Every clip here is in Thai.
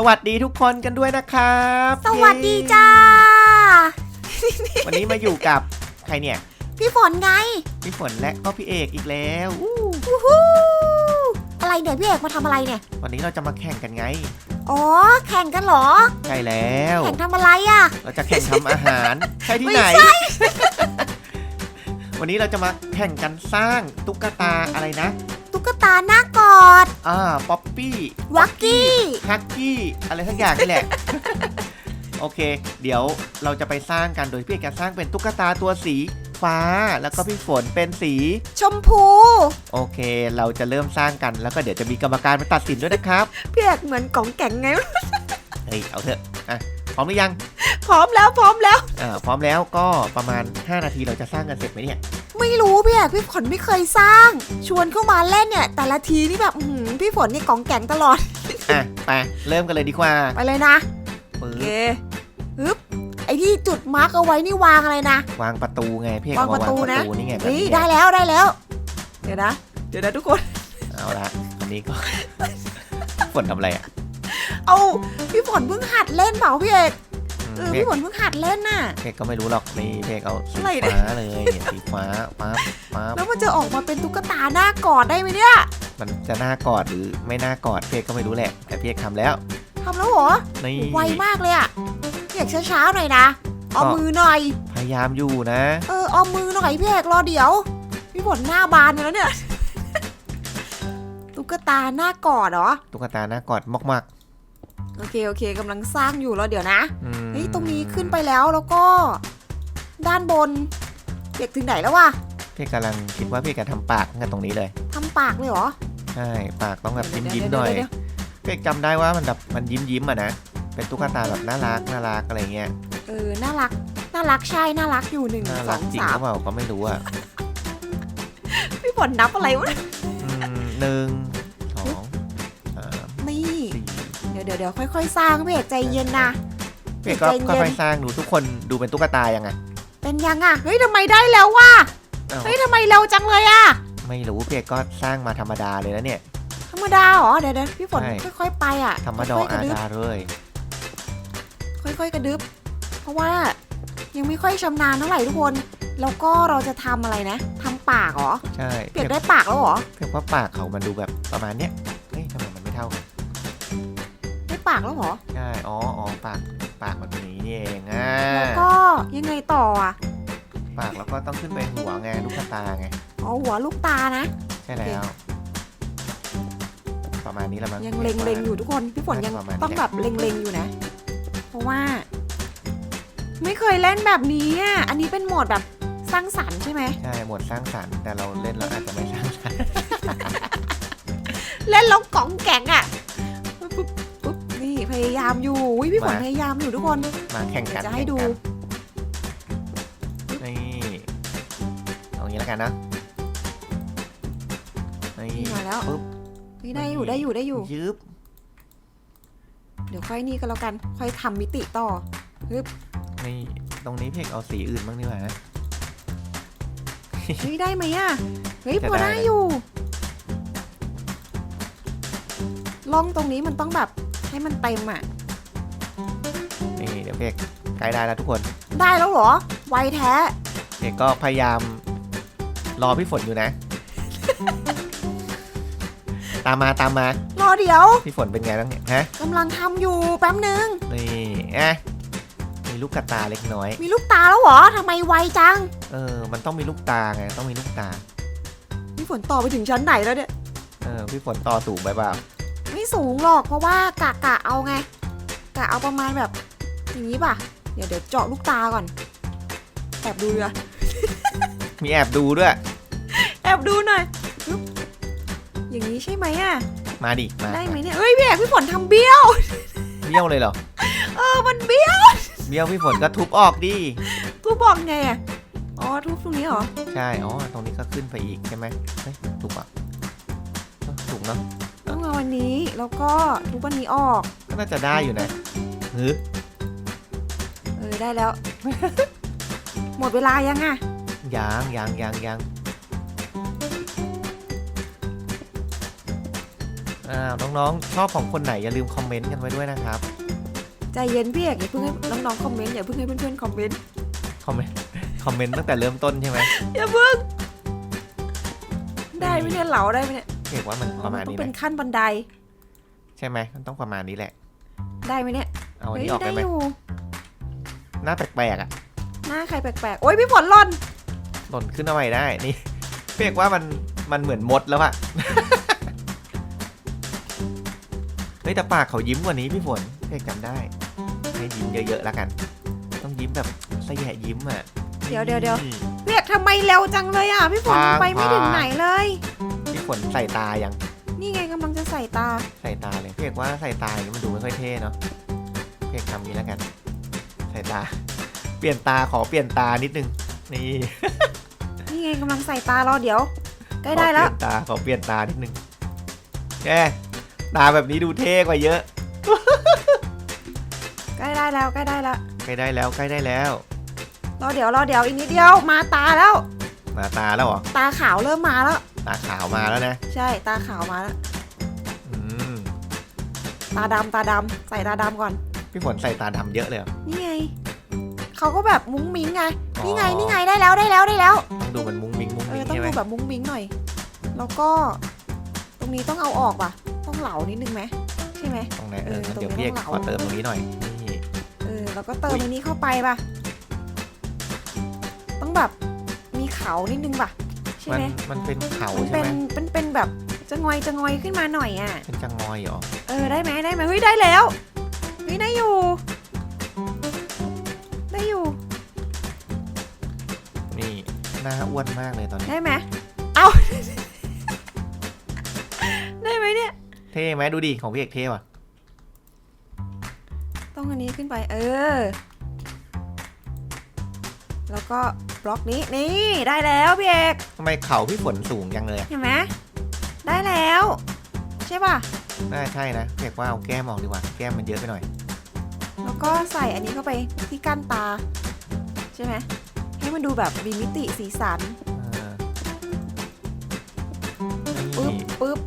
สวัสดีทุกคนกันด้วยนะครับ สวัสดีจ้าเย้วันนี้มาอยู่กับใครเนี่ย พี่ฝนไง พี่ฝนและก็พี่เอกอีกแล้วอู้วู้ฮู้อะไรเนี่ยพี่เอกมาทำอะไรเนี่ยวันนี้เราจะมาแข่งกันไง อ๋อแข่งกันเหรอ ใช่แล้ว แข่งทำอะไรอะ เราจะแข่งทำอาหารใช่ที่ไหนไม่ใช่วันนี้เราจะมาแข่งกันสร้างตุ๊กตาอะไรนะตุ๊กตาหน้าก อดอ่าป๊อปปี้วักกี้ฮักกี้อะไรทั้งอย่างนี่แหละ โอเค เดี๋ยวเราจะไปสร้างกันโดยพี่เอกจะสร้างเป็นตุ๊กตาตัวสีฟ้า แล้วก็พี่ฝนเป็นสี ชมพู โอเค เราจะเริ่มสร้างกันแล้วก็เดี๋ยวจะมีกรรมการมาตัดสินด้วยนะครับพี่เอกเหมือนกล่องแก่งไง เฮ้ยเอาเถอะอะพร้อมหรือยัง พร้อมแล้วพร้อมแล้วอ่าพร้อมแล้วก็ประมาณ 5 นาทีเราจะสร้างกันเสร็จไหมเนี่ย ไม่รู้พี่เอกพี่ฝนไม่เคยสร้าง ชวนเข้ามาเล่นเนี่ย แต่ละทีนี่แบบอื้อหือพี่ฝนนี่กล่องแก่งตลอด อะไปเริ่มกันเลยดีกว่าไปเลยนะปึ๊โอเคบฮึบไอ้ที่จุดมาร์กเอาไว้นี่วางอะไรนะ วางประตูไงพี่เอกวางเอามาวางประตูประนะตูนี่ไงแบบนี่นี้ได้แล้วได้แล้ว เดี๋ยวนะ เดี๋ยวนะทุกคน เอาละอันนี้ก็ ฝนทำอะไรอะเอาพี่ฝนเพิ่งหัดเล่นเปล่าพี่เอกอืม เออพี่เอกพี่ฝนเพิ่งหัดเล่นน่ะพี่เอกก็ไม่รู้หรอกนี่พี่เอกเอาสีอะไรเนี่ย ฟ้าเลยเนี่ยสีฟ้าปั๊บปั๊บแล้วมันจะออกมาเป็นตุ๊กตาหน้ากอดได้ไหมเนี่ยมันจะน่ากอดหรือไม่น่ากอดพี่เอกก็ไม่รู้แหละ แต่พี่เอกทำแล้วทำแล้วเหรอนี่ ไวมากเลยอะพี่เอกช้าๆหน่อยนะเอามือหน่อย พยายามอยู่นะเออเอามือหน่อยพี่เอกรอเดี๋ยว พี่ฝนหน้าบานอยู่แล้วเนี่ย ตุ๊กตาหน้ากอดเหรอตุ๊กตาน่ากอดมากโอเคโอเคกำลังสร้างอยู่แล้วเดี๋ยวนะ ๆอืมเฮ้ย ตรงนี้ขึ้นไปแล้วแล้วก็ ด้านบนเด็กถึงไหนแล้ววะพี่กำลังคิดว่าพี่จะทำปากกันตรงนี้เลยทำปากเลยเหรอ ใช่ปากต้องแบบยิ้มเดี๋ยิ้วมๆหน่อยเดี๋วพี่จำได้ว่ามันแบบมันยิ้มยิ้มๆอะนะเป็นตุ๊กตาแบบน่ารักน่ารักอะไรเงี้ยๆเออน่ารักน่ารักใช่น่ารักอยู่หนึ่งน่าสรัอกงจริงสาหมรือเปล่าก็ไม่รู้อะพี่ฝนนับอะไรวะอืมหนึ่งสองสามนี่ สี่ เดี๋ยวเดี๋ยวเดี๋ยวค่อยๆ สร้างพี่เอกใจเย็นนะ พี่ก็ใจเย็นก็ค่อยๆสร้างดูทุกคนดูเป็นตุ๊กตายังไงเป็นยังอะเฮ้ยทำไมได้แล้ววะอ้าวเฮ้ยทำไมเร็วจังเลยอะ ไม่รู้พี่ก็สร้างมาธรรมดาเลยนะเนี่ย ธรรมดาเหรอเดี๋ยวเดี๋ยวพี่ฝนใช่ ค่อยๆไปอะธรรมดาค่อยๆกอาระดึบดาเลย ค่อยๆกระดึบเพราะว่ายังไม่ค่อยชำนาญเท่าไหร่ทุกคนแล้วก็เราจะทำอะไรนะทำปากเหรอใช่เปียกได้ปากแล้วเหรอเพียงว่าปากเขามันดูแบบประมาณเนี้ยเฮ้ยทำไมมันไม่เท่ากันได้ปากแล้วเหรอใช่อ๋ออ๋อปาก ปากมันเป็นอย่างนี้นี่เองอ่าแล้วก็ยังไงต่ออะปากแล้วก็ต้องขึ้นไปหัวไงลูกตาไงอ๋อหัวลูกตานะ ใช่แล้ว ประมาณนี้ละมั้งยังเล็งๆอยู่ทุกคนพี่ฝนยังประมาณเนี้ยต้องแบบเล็งๆอยู่นะ เพราะว่า ไม่เคยเล่นแบบนี้อะอันนี้เป็นโหมดแบบสร้างสรรค์ใช่ไหมใช่หมดสร้างสรรค์แต่เราเล่นแล้วอาจจะไม่สร้างสรรค์เล่นแล้วกล่องแก่งอะปุ๊บปุ๊บปุ๊บนี่ พยายามอยู่อุ๊ยพี่ฝนพยายามอยู่ทุกคน มาแข่งเดี๋กัยวนจะให้ดู แข่งกันนี่เอางี้แล้วกันนะนี่นี่มาแล้วปุ๊บ นี่ได้อยู่ได้อยู่ได้อยู่ ยืบเดี๋ยวค่อยนี่ก็แล้วกัน ค่อยทำมิติต่อ นี่ตรงนี้เพียงเอาสีอื่นบ้างดีกว่านะ เฮ้ยได้ไหมอะ เฮ้ยจะพอได้ได้นะ อยู่ล่องตรงนี้มันต้องแบบ ให้มันเต็มอะ นี่เดี๋ยวเพียกใกล้ได้แล้วทุกคนได้แล้วเหรอ ไวแท้เพียกก็พยายามรอพี่ฝนอยู่นะ ตามมาตามมารอเดี๋ยวพี่ฝนเป็นไงบ้างเนี่ยฮะกำลังทำอยู่แป๊บนึง นี่อะมีลูกกระตาเล็กน้อย มีลูกตาแล้วเหรอทำไมไวจัง เออ มันต้องมีลูกตาไงต้องมีลูกตา พี่ฝนต่อไปถึงชั้นไหนแล้วเนี่ย เออพี่ฝนต่อสูงไปเปล่า ไม่สูงหรอกเพราะว่ากะกะเอาไงกะเอาประมาณแบบอย่างนี้ป่ะ เดี๋ยวเดี๋ยวเจาะลูกตาก่อน แอบดูเลยมีแอบดูด้วย แอบดูหน่อยปึ๊บอย่างนี้ใช่ไหมอะ มาดิ มา ได้ไหมเนี่ยเอ้ยพี่แอกพี่ฝนทำเบี้ยว เบี้ยวเลยเหรอ เออ มันเบี้ยว เบี้ยวพี่ฝนก็ทุบออกดิกูบอกไงอะ อ๋อ ทุบตรงนี้เหรอ ใช่ อ๋อ ตรงนี้ก็ขึ้นไปอีกใช่ไหมเฮ้ยถูกอะเออถูกเนาะต้ องเอาวันนี้แล้วก็ทุบวันนี้ออก ก็น่าจะได้อยู่นะหือเออได้แล้ว หมดเวลายังอะยางยางยางยางเออ้าวน้องๆ ชอบของคนไหนอย่าลืมคอมเมนต์กันไว้ด้วยนะครับ ใจเย็นพี่เอกอย่าเพิ่งให้น้องๆคอมเมนต์อย่าเพิ่งให้เพื่อนๆคอมเมนต์คอมเมนต์คอมเมนต์ตั้งแต่เริ่มต้นใช่ไหมอย่าเพิ่งได้ไหมเนี่ยเหลาได้ไหมเนี่ย เรียกว่ามันประมาณต้อนี้งไหมเป็นขั้นบันไดใช่ไหมมันต้องประมาณนี้แหละ ได้ไหมเนี่ยเอาอันเฮ้ยนี้ออกได้ได้ไหมอยู่หน้าแปลกๆอะหน้าใครแปลกๆโอ๊ยพี่ฝนหล่นหล่นขึ้นมาใหม่ได้นี่เรียกว่ามันมันเหมือนมดแล้วอะเฮ้ยแต่ปากเขายิ้มกว่านี้พี่ฝนเรียกจำได้ ให้ยิ้มเยอะๆแล้วกัน ต้องยิ้มแบบสยะยิ้มอะเดี๋ยวเดี๋ยวเดี๋ยว นี่พี่เอกทำไมเร็วจังเลยอะพี่ฝนพายังไปไม่พาถึงไหนเลยพี่ ฝนใส่ตายังนี่ไงกำลังจะใส่ตา ใส่ตาเลยพี่เอกว่าใส่ตาอย่างนี้มันดูไม่ค่อยเท่เนาะพี่เอกทำนี้แล้วกัน ใส่ตา เปลี่ยนตาขอเปลี่ยนตานิดนึง นี่ นี่ไงกำลังใส่ตารอเดี๋ยวใกล้ได้แล้ว ขอเปลี่ยนตาขอเปลี่ยนตานิดนึงแกตาแบบนี้ดูเท่กว่าเยอะ ใกล้ได้แล้วใกล้ได้แล้วใกล้ได้แล้วใกล้ได้แล้ว รอเดี๋ยวรอเดี๋ยวอีกนิดเดียวมาตาแล้ว มาตาแล้วเหรอ ตาขาวเริ่มมาแล้ว ตาขาวมาแล้วนะใช่ตาขาวมาแล้วอืมตาดำตาดำใส่ตาดำก่อน พี่ฝนใส่ตาดำเยอะเลยเหรอ นี่ไงเขาก็แบบมุ้งมิ้งไงอ๋อ นี่ไงนี่ไงได้แล้วได้แล้วได้แล้วต้องดูมันมุ้งมิ้งมุ้งเอมิ้องต้องใช่ไหมดูแบบมุ้งมิ้งหน่อย แล้วก็ ตรงนี้ต้องเอาออกป่ะ ต้องเหลานิดนึงไหมใช่ไหม ตรงไหนเอเออองั้นตรงเดี๋ยวนี้พี่เอกต้องขอเหลา เติมตรงนี้หน่อยนี่เออแล้วก็เติมอุ๊ยอันนี้เข้าไปป่ะ ต้องแบบมีเขานิดนึงป่ะ ใช่มันไหมมันเป็นเขามันใช่เป็นไหมเป็นเป็นแบบจะงอยจะงอยขึ้นมาหน่อยอะ เป็นจังงอยเหรอเออได้ไหมได้ไหมเฮ้ยได้แล้วเฮ้ยได้อยู่ ได้อยู่นี่หน้าอ้วนมากเลยตอนนี้ ได้ไหมเอา ได้ไหมเนี่ย เท่ไหมดูดิของพี่เอกเท่ว่ะต้องอันนี้ขึ้นไป เออ แล้วก็บล็อกนี้นี่ได้แล้วพี่เอกทำไมเขาพี่ฝนสูงจังเลยอะเห็นไหมได้แล้ว ใช่ป่ะ น่าใช่นะพี่เอกว่าเอาแก้มออกดีกว่า แก้มมันเยอะไปหน่อย แล้วก็ใส่อันนี้เข้าไปที่กั้นตา ใช่ไหมให้มันดูแบบมีมิติสีสันเออปึ๊บนี่ปึ๊บ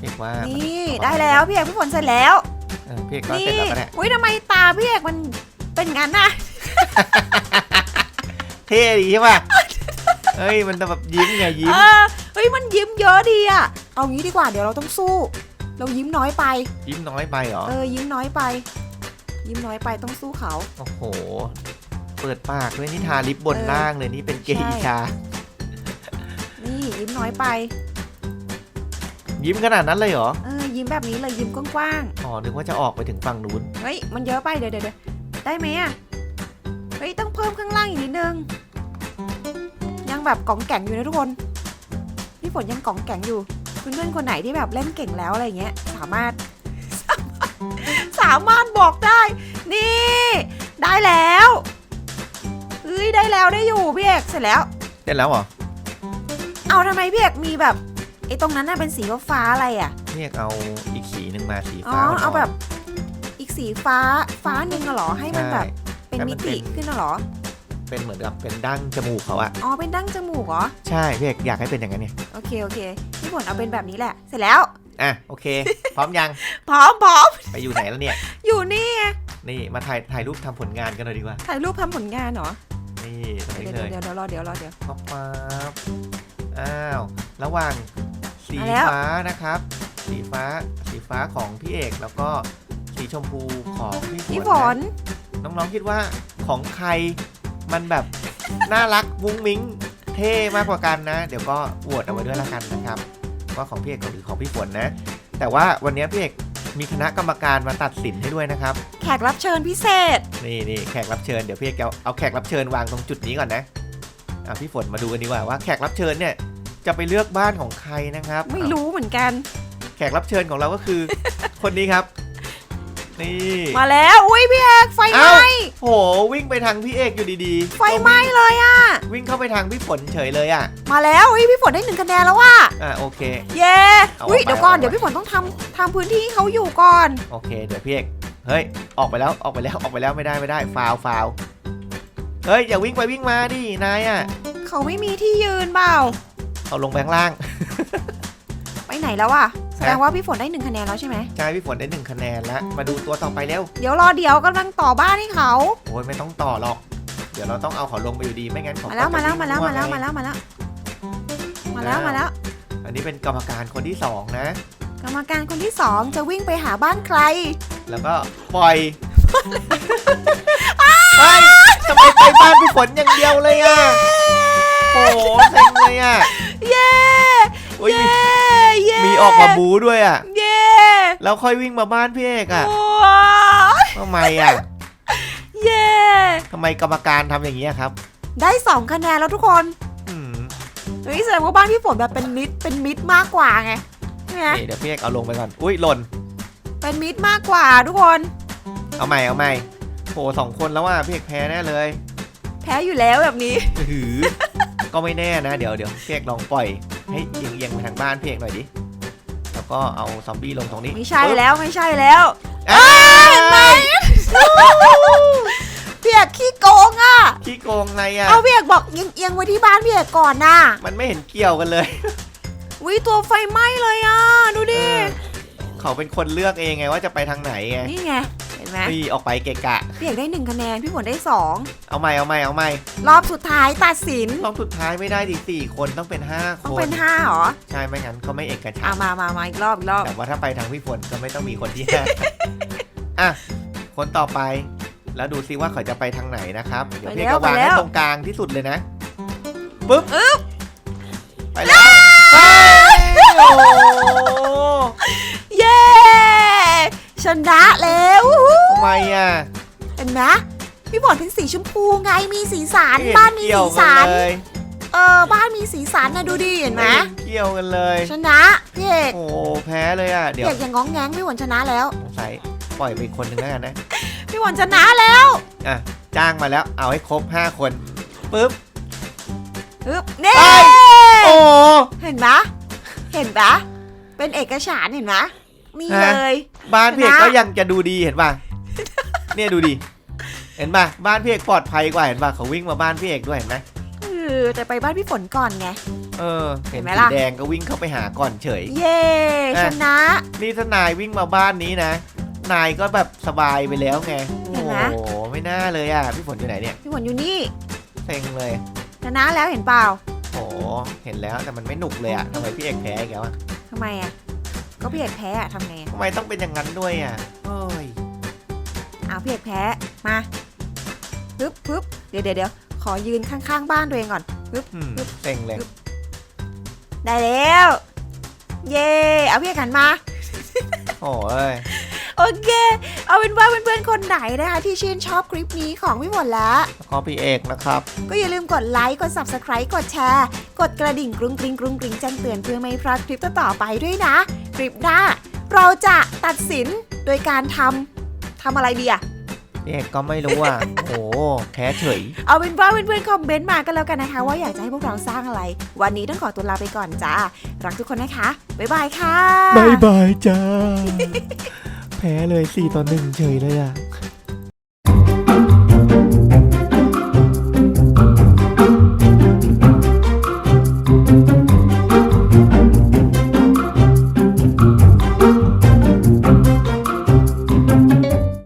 พี่เอกว่ามันนี่ได้แล้วพี่เอกพี่ฝนเสร็จแล้ว เออพี่เอกก็นี่เสร็จแล้วก็เนี่ยอุ้ยทำไมตาพี่เอกมันเป็นงั้นน่ะ เท่ดีใช่ป่ะเฮ้ยมันแบบยิ้มไงยิ้ม เออเฮ้ยมันยิ้มเยอะดีอะเอางี้ดีกว่าเดี๋ยวเราต้องสู้ เรายิ้มน้อยไป ยิ้มน้อยไปเหรอ เออยิ้มน้อยไป ยิ้มน้อยไปต้องสู้เขา โอ้โห เปิดปากด้วยนี่ทาลิปบนเออล่างเลยนี่เป็นเกย์ใช่อีชา นี่ยิ้มน้อยไป ยิ้มขนาดนั้นเลยเหรอ เออยิ้มแบบนี้เลยยิ้มกว้างอ๋อนึกว่าจะออกไปถึงฝั่งนู้น ๆเฮ้ยมันเยอะไปเดี๋ยวเดี๋ยวเดี๋ยวได้ไหมอะ เฮ้ยต้องเพิ่มข้างล่างอีกนิดนึง ยังแบบกล่องแก่งอยู่นะทุกคนพี่ฝนยังกล่องแก่งอยู่เพื่อนๆคนไหนที่แบบเล่นเก่งแล้วอะไรเงี้ย สามารถ สามารถบอกได้ นี่ ได้แล้วเฮ้ยได้แล้วได้อยู่พี่เอกเสร็จแล้ว เสร็จแล้วเหรอ เอาทำไมพี่เอกมีแบบไอ้ตรงนั้นน่ะเป็นสีฟ้าๆอะไรอะพี่เอกเอาอีกสีหนึ่งมาสีอ๋อฟ้าอ่นๆเอาแบบอีกสีฟ้าฟ้าหนึ่งอะเหรอให้มันแบบใช่ เป็นให้มัมินติเป็นขึ้นอะเหรอ เป็นเหมือนกับเป็นดั้งจมูกเขาอะอ๋อ เป็นดั้งจมูกเหรอ ใช่พี่เอกอยากให้เป็นอย่างนั้นเนี่ยโอเค โอเค พี่ฝนเอาเป็นแบบนี้แหละ เสร็จแล้ว อะโอเค พร้อมยัง พร้อมพร้อมไปอยู่ไหนแล้วเนี่ย อยู่นี่ไงนี่มาถ่ายถ่ายรูปทำผลงานกันหน่อยดีกว่า ถ่ายรูปทำผลงานเหรอ นี่ตรงเดี๋นี้ยวเลยเดี๋ยวเดี๋ยวรอเดี๋ยวรอเดี๋ยว ป๊บป๊บอ้าว ระหว่างสีมาแล้ว ฟ้านะครับ สีฟ้าสีฟ้าของพี่เอกแล้วก็สีชมพูของพี่ฝนพี่ฝนนะ น้องๆคิดว่าของใครมันแบบน่ารักมุ้งมิ้งเท่มากกว่ากันนะ เดี๋ยวก็โหวตเอาไว้ด้วยละกันนะครับว่าของพี่เอกหรือของพี่ฝนนะ แต่ว่าวันนี้พี่เอกมีคณะกรรมการมาตัดสินให้ด้วยนะครับ แขกรับเชิญพิเศษ นี่นี่แขกรับเชิญเดี๋ยวพี่เอกเอาเอาแขกรับเชิญวางตรงจุดนี้ก่อนนะอะพี่ฝนมาดูกันดีกว่าว่าแขกรับเชิญเนี่ยจะไปเลือกบ้านของใครนะครับ ไม่รู้เหมือนกัน แขกรับเชิญของเราก็คือ คนนี้ครับ นี่มาแล้วอุ้ยพี่เอกไฟไหม้เอ้าโหวิ่งไปทางพี่เอกอยู่ดีๆ ไฟไหม้เลยอะ วิ่งเข้าไปทางพี่ฝนเฉยเลยอะ มาแล้วอุ้ยพี่ฝนได้หนึ่งคะแนนแล้วว่ะอะโอเค เย้เอาออกอุ้ยไปเดี๋ยวก่อนเอาออกไปเดี๋ยวพี่ฝนต้องทำทำพื้นที่ให้เขาอยู่ก่อน โอเคเดี๋ยวพี่เอกเฮ้ยออกไปแล้วออกไปแล้วออกไปแล้วไม่ได้ไม่ได้ฟาวฟาวเฮ้ยอย่าวิ่งไปวิ่งมาดินายอะเขาไม่มีที่ยืนเปล่าเอาลงไปข้างล่าง ไปไหนแล้วอะ แสดงว่าพี่ฝนได้หนึ่งคะแนนแล้วใช่ไหมใช่พี่ฝนได้หนึ่งคะแนนแล้วมาดูตัวต่อไปเร็วเดี๋ยวรอเดี๋ยวกำลังต่อบ้านให้เขาโอ้ยไม่ต้องต่อหรอก เดี๋ยวเราต้องเอาเขาลงไปอยู่ดีไม่งั้นเขามาแล้วก็มาจะแล้วมาแล้วงมาแล้วไงมาแล้วมาแล้วมาแล้วมาแล้ว อันนี้เป็นกรรมการคนที่สองนะ กรรมการคนที่สองจะวิ่งไปหาบ้านใคร แล้วก็ปล่อยเฮ้ยทำไมไปบ้านพี่ฝนอย่างเดียวเลยอะโอ้โหเซ็งเลยอะเย้อุ๊ยมีเย้มี ออกมาบูด้วยอะเย้แล้วค่อยวิ่งมาบ้านพี่เอกอะว้าวทำไมอะเย้ทำไมกรรมการทำอย่างนี้ยครับได้สองคะแนนแล้วทุกคนอืมเฮ้ยแสดงว่าบ้านพี่ฝนแบบเป็นมิตรเป็นมิตรมากกว่าไงใช่ไหมนี่เดี๋ยวพี่เอกเอาลงไปก่อนอุ้ยหล่นเป็นมิตรมากกว่าทุกคน เอาใหม่เอาใหม่โหสองคนแล้วอะพี่เอกแพ้แน่เลยแพ้อยู่แล้วแบบนี้หือ ก็ไม่แน่นะ เดี๋ยวเดี๋ยวพี่เอกลองปล่อยให้เอียงเอียงไปทางบ้านพี่เอกหน่อยดิ แล้วก็เอาซอมบี้ลงตรงนี้ไม่ใช่แล้วไม่ใช่แล้วอ้าวพี่เอกขี้โกงอะขี้โกงไงอะเอาพี่เอกบอกเอียงเอียงไว้ที่บ้านพี่เอกก่อนนะมันไม่เห็นเกี่ยวกันเลยวิตัวไฟไหม้เลยอะดูดิเออเขาเป็นคนเลือกเองไงว่าจะไปทางไหนไงนี่ไงเห็น ไหมพี่ออกไปเกะกะพี่เอกได้หนึ่งคะแนนพี่ฝนได้สองเอาใหม่เอาใหม่เอาใหม่รอบสุดท้ายตัดสิน รอบสุดท้ายไม่ได้ดิสี่คนต้องเป็นห้าคต้องนเป็นห้าเหรอใช่ไม่งั้นเขาไม่เอกฉัอะนท์มามามาอีกรอบอีกรอบแต่ว่าถ้าไปทางพี่ฝนก็ไม่ต้องมีคนที่ห้าอะคนต่อไป แล้วดูซิว่าเขาจะไปทางไหนนะครับเดี๋ยวพี่ก็วางให้ตรงกลางที่สุดเลยนะปึ๊บไปแล้วเฮ้ยโอ้โห เย้ชนะแล้ววู้ฮู้ทำไมอะ เห็นไหมพี่ฝนเป็นสีชมพูไงมีสีสันไม่เห็บ้านมีเกี่ยสีวกัสันเลยเออบ้านมีสีสันนะดูดิเห็นไหมไม่เห็นเกี่ยวกันเลยชนะพี่เอกโอ้โหแพ้เลยอะเดี๋พี่ยวเอกอย่างง้องแงงพี่ฝนชนะแล้วสงสัยปล่อยไปอีกคนหนึ่งแล้วกันนะ พี่ฝนชนะแล้วอะจ้างมาแล้วเอาให้ครบ 5 คนปึ๊บอึ๊บเน่เอ้ยโอ้โหเห็นปะเห็นปะเป็นเอกฉานเห็นปะนี่ฮะเลย บ้านพี่เอกชนะก็ยังจะดูดีเห็นป่ะ เนี่ยดูดิ เห็นป่ะ บ้านพี่เอกปลอดภัยกว่าเห็นป่ะเขาวิ่งมาบ้านพี่เอกด้วยเห็นไหมเออแต่ไปบ้านพี่ฝนก่อนไง เออ เห็นเห็นไหมสีล่ะ แดงก็วิ่งเข้าไปหาก่อนเฉย เย่อะ ชนะ นี่ถ้านายวิ่งมาบ้านนี้นะ นายก็แบบสบายไปแล้วไง เห็โอ้นไหม โห ไม่น่าเลยอะ พี่ฝนอยู่ไหนเนี่ย พี่ฝนอยู่นี่เซ็งเลย ชนะแล้วเห็นเปล่าโอ้โห เห็นแล้วแต่มันไม่หนุกเลยอะทำไมพี่เอกแพ้อีกแล้วอะทำไมอะก็พี่เอกแพ้อะทำไงอะทำไมต้องเป็นอย่างนั้นด้วยอะเอ้ย อ้าวพี่เอกแพ้มาปึ๊บปึ๊บเดี๋ยวเดี๋ยวเดี๋ยวขอยืนข้างๆ บ้านตัวเองก่อนอืมเซ็งเลยได้แล้ว เย่เอาพี่เอกหันมาโอ้ยโอเค เอาเป็นว่าเพื่อนๆคนไหนนะคะที่ชื่นชอบคลิปนี้ของพี่ฝนแล้วแล้วก็พี่เอกนะครับ ก็อย่าลืมกดไลค์กด Subscribe กดแชร์ กดกระดิ่งกรุ้งกริ้งกรุ้งกริ้งแจ้งเตือนเพื่อไม่พลาดคลิปต่อๆไปด้วยนะ คลิปหน้า เราจะตัดสินโดยการทำ ทำอะไรดีอะพี่เอกก็ไม่รู้อะ โอ้โหแพ้เฉย เอาเป็นว่าเพื่อนๆคอมเมนต์มากันแล้วกันนะคะ ว่าอยากจะให้พวกเราสร้างอะไร วันนี้ต้องขอตัวลาไปก่อนจ้า รักทุกคนนะคะ บ๊ายบายค่ะบายบายจ้า แพ้เลย4ต่อ1เฉยเลยอะ